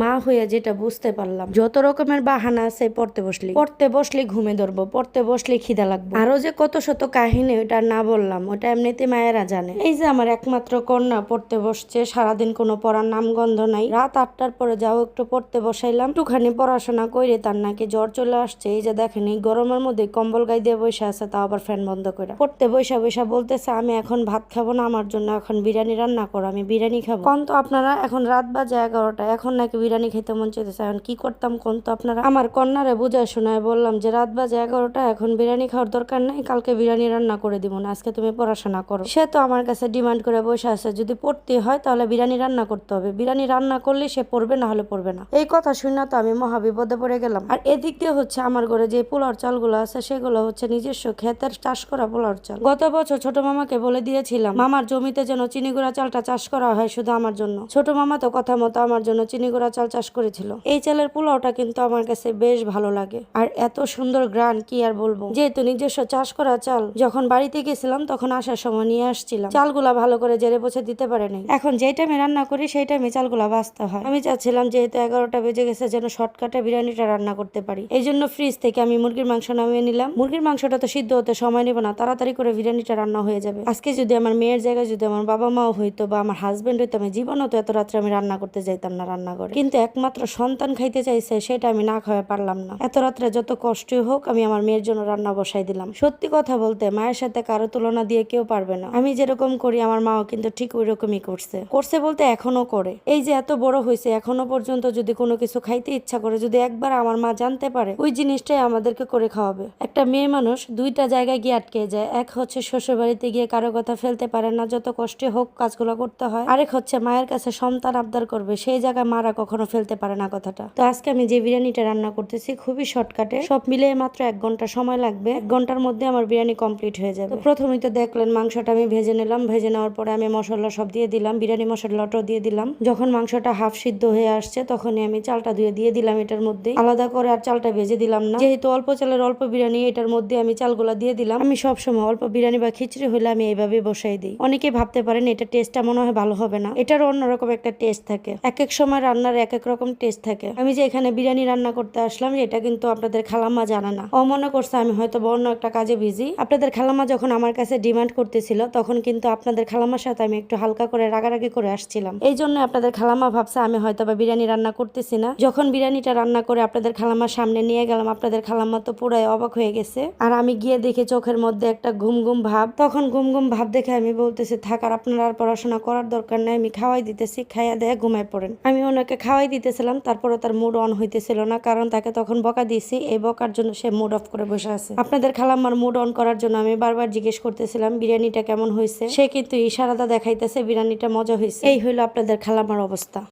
মা হইয়া যেটা বুঝতে পারলাম, যত রকমের বাহানা আছে পড়তে বসলি। পড়তে বসলে ঘুমে ধরবো, পড়তে বসলে খিদা লাগবে। আরও যে কত শত কাহিনী ওটা না বললাম ওটা এমনিতে মায়েরা জানে। এই যে আমার একমাত্র কন্যা পড়তে বসছে, সারাদিন কোনো পড়ার নামগন্ধ নাই। রাত আটটার পরে যাও একটু পড়তে বসাইলাম। একটুখানি পড়াশোনা করে তার নাকি জ্বর চলে আসছে। এই যে দেখেন, এই গরমের মধ্যে কম্বল গাই দিয়ে বসে আছে, তাও আবার ফ্যান বন্ধ করে পড়তে বসে বসে বলতেছে, আমি এখন ভাত খাব না, আমার জন্য এখন বিরিয়ানি রান্না করো, আমি বিরিয়ানি খাব। কোন তো আপনারা এখন রাত বাজে এগারোটা, এখন নাকি বিরিয়ানি খেতে মন চাইতেছে, এখন কি করতাম কোন তো আপনারা? আমার কন্যারে বুঝায় শোনায় বললাম যে, রাত বাজে এগারোটা, এখন বিরিয়ানি খাওয়ার দরকার নেই, কালকে বিরিয়ানি রান্না করে দিব না, আজকে তুমি পড়াশোনা করো। সে তো আমার কাছে ডিমান্ড করে বসে আছে, যদি পড়তে হয় তাহলে বিরিয়ানি রান্না করতে হবে। বিরিয়ানি রান্না করলে সে পড়বে, না হলে পড়বে না। এই কথা শুনে তো আমি মহাবিপদে পড়ে গেলাম। আর এদিক দিয়ে হচ্ছে আমার ঘরে যে পোলার চালগুলো আছে, সেগুলো হচ্ছে নিজস্ব ক্ষেতের চাষ করা পোলার চাল। গত বছর ছোট মামাকে বলে দিয়েছিলাম, মামার জমিতে যেন চিনি গুঁড়া চালটা চাষ করা হয় শুধু আমার জন্য। ছোট মামা তো কথা মতো আমার জন্য চিনি গুঁড়া চাল চাষ করেছিল। এই চালের পোলাওটা কিন্তু আমার কাছে বেশ ভালো লাগে। আর এত সুন্দর গ্রান, কি আর বলব? যেহেতু নিজস্ব চাষ করা চাল, যখন বাড়িতে গেছিলাম তখন আসার সময় নিয়ে আসছিলাম। চালগুলা ভালো করে জেরে বসে দিতে পারে নাই। এখন যেই টাইমে রান্না করি, সেই টাইমে চালগুলা বাঁচতে হয়। আমি চাচ্ছিলাম যেহেতু এগারোটা বেজে গেছে, যেন শর্টকাটে বিরিয়ানিটা রান্না করতে পারি। এই জন্য ফ্রিজ থেকে আমি মুরগির মাংস নামিয়ে নিলাম। মুরগির মাংসটা তো সিদ্ধ হতে সময় নেব না, তাড়াতাড়ি করে বিরিয়ানিটা রান্না হয়ে যাবে। আজকে যদি আমার মেয়ের জায়গায় যদি আমার বাবা মাও হইতো বা আমার হাজবেন্ড হইতো, আমি জীবনও তো এত রাত্রে আমি রান্না করতে যাইতাম না রান্না করে কিন্তু একমাত্র সন্তান খাইতে চাইছে, সেটা আমি না খাওয়া পারলাম না। এত রাত্রে যত কষ্টই হোক, আমি আমার মেয়ের জন্য রান্না বসাই দিলাম। সত্যি কথা বলতে, মায়ের সাথে কারও তুলনা দিয়ে কেউ পারবে না। আমি যেরকম করি, আমার মাও কিন্তু ঠিক ওই রকমই করছে। করছে বলতে এখনও করে। এই যে এত বড় হয়েছে, এখনও পর্যন্ত যদি কোনো কিছু খাইতে ইচ্ছা করে, যদি একবার আমার মা জানতে পারে, ওই জিনিসটাই আমাদেরকে করে খাওয়াবে। একটা মেয়ে মানুষ দুইটা জায়গায় গিয়ে আটকে যায়। এক হচ্ছে শ্বশুর বাড়িতে গিয়ে কারও কথা ফেলতে পারে না, যত কষ্টে হোক কাজগুলো করতে হয়। আরেক হচ্ছে মায়ের কাছে সন্তান আবদার করবে, সেই জায়গায় মারা কখনো ফেলতে পারে না কথাটা। তো আজকে আমি যে বিরিয়ানিটা রান্না করতেছি, খুবই শর্টকাটে। সব মিলিয়ে মাত্র এক ঘণ্টা সময় লাগবে। এক ঘণ্টার মধ্যে আমার বিরিয়ানি কমপ্লিট হয়ে যাবে। প্রথমেই তো দেখলেন, মাংসটা আমি ভেজে নিলাম। ভেজে নেওয়ার পরে আমি মশলা সব দিয়ে দিলাম। বিরিয়ানি মশলাটাও দিয়ে দিলাম। যখন মাংসটা হাফ সিদ্ধ হয়ে আসছে, তখনই আমি চালটা ধুয়ে দিয়ে দিলাম এটার মধ্যে। আলাদা করে আর চালটা ভেজে দিলাম না। যেহেতু অল্প চালের অল্প বিরিয়ানি, এটার মধ্যে আমি চালগুলা দিয়ে দিলাম। আমি সব সময় অল্প বিরিয়ানি বা খিচড়ি হলে আমি এইভাবে বসাই দিই। অনেকে ভাবতে পারেন, এটা টেস্টটা মনে হয় ভালো হবে না। এটারও অন্যরকম একটা টেস্ট থাকে। এক এক সময় রান্নার এক এক রকম টেস্ট থাকে। আমি যে এখানে বিরিয়ানি রান্না করতে আসলাম, এটা কিন্তু আপনাদের খালাম্মা জানে না। ও মনে করছে আমি হয়তো অন্য একটা কাজে বিজি আপনাদের খালাম্মা যখন আমার কাছে ডিমান্ড করতেছিল, তখন কিন্তু আপনাদের খালাম্মার সাথে আমি একটু হালকা করে রাগারাগি করে আসছিলাম। এই জন্য আপনাদের খালাম্মা ভাবছে আমি হয়তো বা বিরিয়ানি রান্না করতেছি না। যখন বিরিয়ানিটা রান্না করে আপনাদের খালাম্মার সামনে নিয়ে গেলাম, আপনাদের খালাম্মা তো পুরাই অবাক হয়ে গেছে। আর আমি গিয়ে দেখি চোখের মধ্যে একটা ঘুম ঘুম ভাব। তখন ঘুম ঘুম ভাব দেখে আমি বলতেছি, থাক, আর আপনারা আর পড়াশোনা করার দরকার নাই, আমি খাওয়াই দিতেছি, খাইয়া দেয়া ঘুমায় পড়েন। আমি ওনাকে খাওয়াই দিতেছিলাম তারপরে তার মুড অন হইতেছিল না, কারণ তাকে তখন বকা দিয়েছি, এই বকার জন্য সে মুড অফ করে বসে আছে। আপনাদের খালাম্মার মুড অন করার জন্য আমি বারবার জিজ্ঞেস করতেছিলাম, বিরিয়ানিটা কেমন হয়েছে সে কিন্তু ইশারাদা দেখাইতেছে, বিরিয়ানিটা মজা হয়েছে এই হইল আপনাদের খালাম্মার অবস্থা।